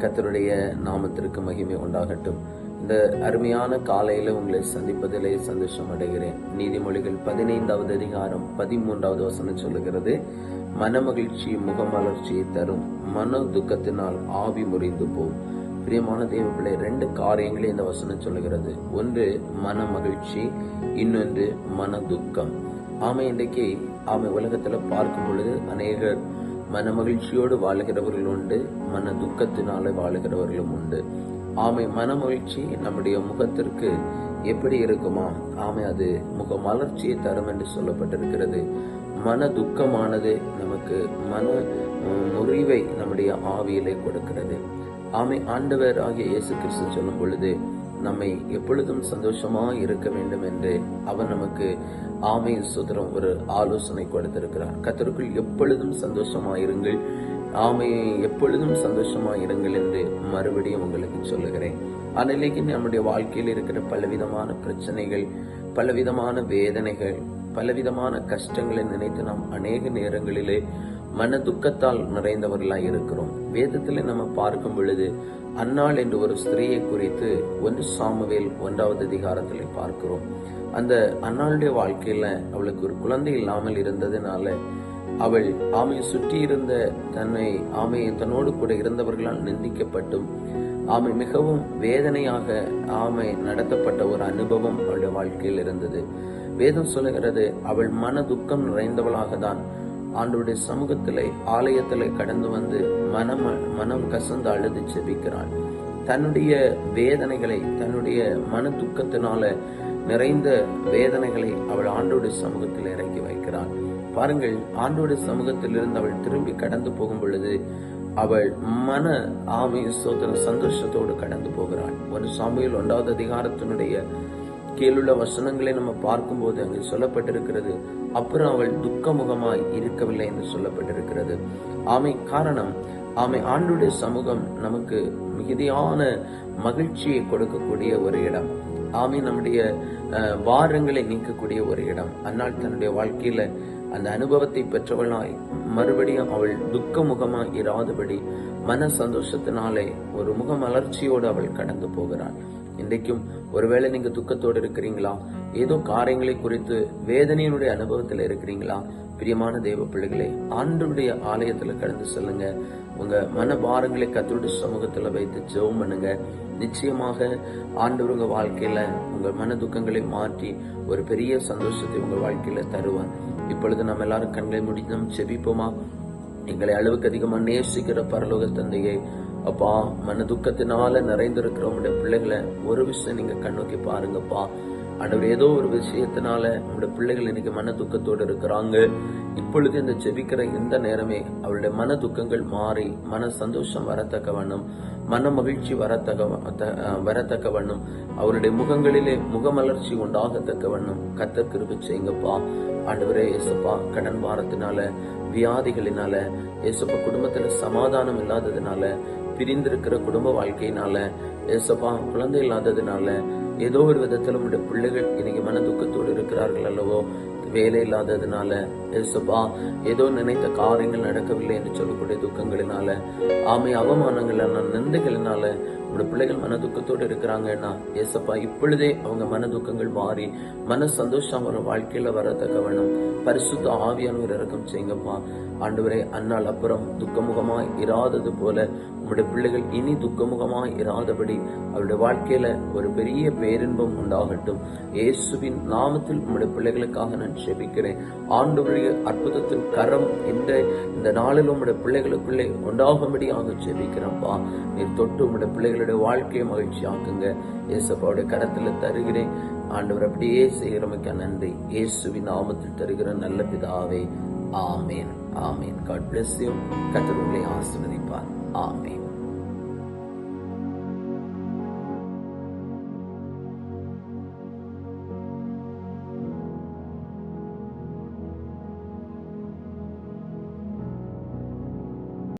கத்தருடைய நாமத்திற்கு மகிமை உண்டாகட்டும். இந்த அருமையான காலையில உங்களை சந்திப்பதிலே சந்தோஷம் அடைகிறேன். நீதிமொழிகள் பதினைந்தாவது அதிகாரம் பதிமூன்றாவது வசனம் சொல்லுகிறது மனமகிழ்ச்சி முகமலர்ச்சியை தரும். மன துக்கத்தினால் ஆவி முறிந்து போம். பிரியமான தேவ பிள்ளை ரெண்டு காரியங்களே இந்த வசனம் சொல்லுகிறது. ஒன்று மன மகிழ்ச்சி இன்னொன்று மன துக்கம். ஆமை இன்றைக்கு ஆமை உலகத்துல பார்க்கும் பொழுது அநேகர் மன மகிழ்ச்சியோடு வாழுகிறவர்கள் உண்டு மன துக்கத்தினாலே வாழுகிறவர்களும் உண்டு. ஆமை மன மகிழ்ச்சி நம்முடைய முகத்திற்கு எப்படி இருக்குமா? ஆமை அது முக மலர்ச்சியை தரும் என்று சொல்லப்பட்டிருக்கிறது. மன துக்கமானது நமக்கு மன முறிவை நம்முடைய ஆவியிலே கொடுக்கிறது. ஆமை ஆண்டவர் ஆகிய இயேசு கிறிஸ்து சொல்லும் பொழுது நம்மை எப்பொழுதும் சந்தோஷமா இருக்க வேண்டும் என்று அவர் நமக்கு ஆமை சுதரம் ஒரு ஆலோசனை கொடுத்திருக்கிறார். கத்தருக்குள் எப்பொழுதும் சந்தோஷமா இருங்கள். ஆமையை எப்பொழுதும் சந்தோஷமா இருங்கள் என்று மறுபடியும் உங்களுக்கு சொல்லுகிறேன். அன்னைக்கு நம்முடைய வாழ்க்கையில் இருக்கிற பலவிதமான பிரச்சனைகள் பலவிதமான வேதனைகள் பலவிதமான கஷ்டங்களை நினைத்து நாம் அநேக நேரங்களிலே மன துக்கத்தால் நிறைந்தவர்களாய் இருக்கிறோம். வேதத்தில் நம்ம பார்க்கும் பொழுது அன்னாள் என்று ஒரு ஸ்திரீயை குறித்து ஒன்று சாமுவேல் ஒன்றாவது அதிகாரத்தில் பார்க்கிறோம். அந்த அன்னாளுடைய வாழ்க்கையில அவளுக்கு ஒரு குழந்தை இல்லாமல் இருந்ததுனால அவள் ஆமையை சுற்றி இருந்த தன்னை ஆமை தன்னோடு கூட இருந்தவர்களால் நிந்திக்கப்பட்டும் ஆமை மிகவும் வேதனையாக ஆமை நடத்தப்பட்ட ஒரு அனுபவம் அவளுடைய வாழ்க்கையில் இருந்தது. வேதம் சொல்லுகிறது அவள் மன துக்கம் நிறைந்தவளாக தான் ஆண்டவருடைய சமூகத்திலே ஆலயத்தில் கடந்து வந்து மனம் மனம் கசந்து அழுது செபிக்கிறாள் தன்னுடைய வேதனைகளை தன்னுடைய மன துக்கத்தினால நிறைந்த வேதனைகளை அவள் ஆண்டோடைய சமூகத்தில் இறக்கி வைக்கிறாள் பாருங்கள் ஆண்டோடைய சமூகத்திலிருந்து அவள் திரும்பி கடந்து போகும் பொழுது அவள் மன ஆமை சோதன சந்தோஷத்தோடு கடந்து போகிறாள். ஒரு சாமியில் ஒன்றாவது அதிகாரத்தினுடைய கீழுள்ள வசனங்களை நம்ம பார்க்கும்போது அங்கு சொல்லப்பட்டிருக்கிறது. அப்புறம் அவள் துக்கமுகமாய் இருக்கவில்லை என்று சொல்லப்பட்டிருக்கிறது. ஆமை காரணம் ஆமை ஆண்டுடைய சமூகம் நமக்கு மிகுதியான மகிழ்ச்சியை கொடுக்கக்கூடிய ஒரு இடம். ஆமை நம்முடைய அஹ், பாரங்களை நீக்கக்கூடிய ஒரு இடம். அந்நாள் தன்னுடைய வாழ்க்கையில அந்த அனுபவத்தை பெற்றவளாய் மறுபடியும் அவள் துக்க முகமாய் இராதபடி மன சந்தோஷத்தினாலே ஒரு முக மலர்ச்சியோடு அவள் கடந்து போகிறாள். இன்றைக்கும் ஒருவேளை நீங்க துக்கத்தோடு இருக்கிறீங்களா? ஏதோ காரியங்களை குறித்து வேதனையினுடைய அனுபவத்தில் இருக்கிறீங்களா? பிரியமான தேவ பிள்ளைகளே ஆண்டுடைய ஆலயத்துல கடந்து செல்லுங்க. உங்க மன பாரங்களை கத்தருடைய சமூகத்துல வைத்து ஜெபம் பண்ணுங்க. நிச்சயமாக ஆண்டு உங்க வாழ்க்கையில உங்க மன துக்கங்களை மாற்றி ஒரு பெரிய சந்தோஷத்தை உங்க வாழ்க்கையில தருவார். இப்பொழுது நம்ம எல்லாரும் கண்களை முடித்தும் செபிப்போமா? எங்களை அளவுக்கு அதிகமா நேசிக்கிற பரலோக தந்தையை அப்பா மன துக்கத்தினால நிறைந்திருக்கிற உங்களுடைய பிள்ளைகளை ஒரு விஷயம் நீங்க கண்ணோக்கி பாருங்கப்பா. ஆண்டவர் ஏதோ ஒரு விஷயத்தினால உங்களுடைய பிள்ளைகள் இன்னைக்கு மன துக்கத்தோடு இருக்கிறாங்க. இப்பொழுது இந்த ஜெபிக்கிற இந்த நேரமே அவருடைய மன துக்கங்கள் மாறி மன சந்தோஷம் வரத்தக்க வண்ணம் மன மகிழ்ச்சி வரத்தக்க த- வரத்தக்க வண்ணம் அவருடைய முகங்களிலே முகமலர்ச்சி உண்டாகத்தக்க வண்ணம் கத்த கிருபி செய்யுங்கப்பா. ஆண்டவரே இயேசுப்பா கடன் வாரத்தினால வியாதிகளினால ஏசப்பா குடும்பத்துல சமாதானம் இல்லாததுனால பிரிந்திருக்கிற குடும்ப வாழ்க்கையினால ஏசப்பா குழந்தை இல்லாததுனால ஏதோ ஒரு விதத்தில் உங்களுடைய பிள்ளைகள் இன்னைக்கு மன துக்கத்தோடு இருக்கிறார்கள் அல்லவோ வேலை இல்லாததுனால ஏசப்பா ஏதோ நினைத்த காரியங்கள் நடக்கவில்லை என்று சொல்லக்கூடிய துக்கங்களினால ஆமை அவமானங்களான நிந்தைகளினால உங்களுடைய பிள்ளைகள் மன துக்கத்தோடு இருக்கிறாங்கன்னா ஏசப்பா இப்பொழுதே அவங்க மன துக்கங்கள் மாறி மன சந்தோஷம் வரும் வாழ்க்கையில வரத்தக்க வேணும் பரிசுத்த ஆவியானவர் இறக்கம் செய்யுங்கப்பா. ஆண்டவரே அன்னால் அப்புறம் துக்கமுகமாய் இராதது போல உங்களுடைய பிள்ளைகள் இனி துக்கமுகமாய் இராதபடி அவருடைய வாழ்க்கையில ஒரு பெரிய பேரின்பம் உண்டாகட்டும். இயேசுவின் நாமத்தில் உங்களுடைய பிள்ளைகளுக்காக நான் செபிக்கிறேன் ஆண்டவருடைய அற்புதத்தின் கரம் இந்த இந்த நாளில் உங்களுடைய பிள்ளைகளுக்குள்ளே உண்டாகும்படியாக செபிக்கிறேன்ப்பா நீர் தொட்டு உங்களுடைய பிள்ளைகளுடைய வாழ்க்கையை மகிழ்ச்சி ஆக்குங்க இயேசப்பாவுடைய கரத்தில் தருகிறேன். ஆண்டவர் அப்படியே செய்கிறமைக்க நன்றி. இயேசுவின் நாமத்தில் தருகிற நல்ல பிதாவே ஆமேன். ஆமேன். காட் பிளஸ் யூ கத்தர் உங்களை ஆசிர்வதிப்பார். ஆமேன்.